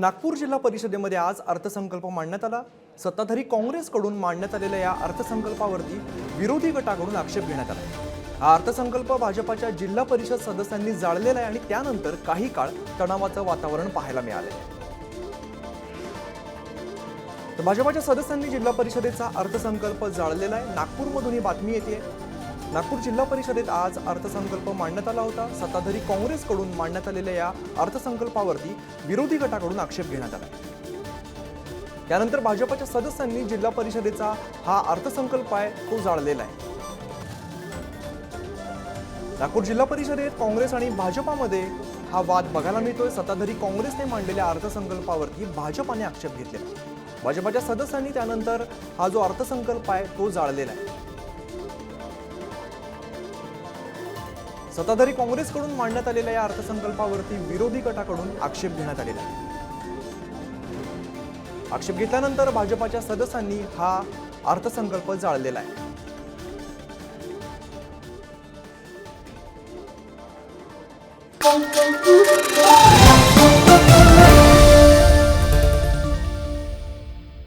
नागपूर जिल्हा परिषदेमध्ये आज अर्थसंकल्प मांडण्यात आला. सत्ताधारी काँग्रेसकडून मांडण्यात आलेल्या या अर्थसंकल्पावरती विरोधी गटाकडून आक्षेप घेण्यात आला. हा अर्थसंकल्प भाजपाच्या जिल्हा परिषद सदस्यांनी जाळलेला आहे आणि त्यानंतर काही काळ तणावाचं वातावरण पाहायला मिळालं तर भाजपाच्या सदस्यांनी जिल्हा परिषदेचा अर्थसंकल्प जाळलेला आहे. नागपूरमधून ही बातमी येते नागपूर जिल्हा परिषदेत आज अर्थसंकल्प मांडण्यात आला होता. सत्ताधारी काँग्रेसकडून मांडण्यात आलेल्या या अर्थसंकल्पावरती विरोधी गटाकडून आक्षेप घेण्यात आला. त्यानंतर भाजपाच्या सदस्यांनी जिल्हा परिषदेचा हा अर्थसंकल्प आहे तो जाळलेला आहे. नागपूर जिल्हा परिषदेत काँग्रेस आणि भाजपामध्ये हा वाद बघायला मिळतोय. सत्ताधारी काँग्रेसने मांडलेल्या अर्थसंकल्पावरती भाजपाने आक्षेप घेतलेला भाजपाच्या सदस्यांनी त्यानंतर हा जो अर्थसंकल्प आहे तो जाळलेला आहे. सत्ताधारी काँग्रेसकडून मांडण्यात आलेल्या या अर्थसंकल्पावरती विरोधी गटाकडून आक्षेप घेण्यात आलेला आहे. आक्षेप घेतल्यानंतर भाजपाच्या सदस्यांनी हा अर्थसंकल्प जाळलेला आहे.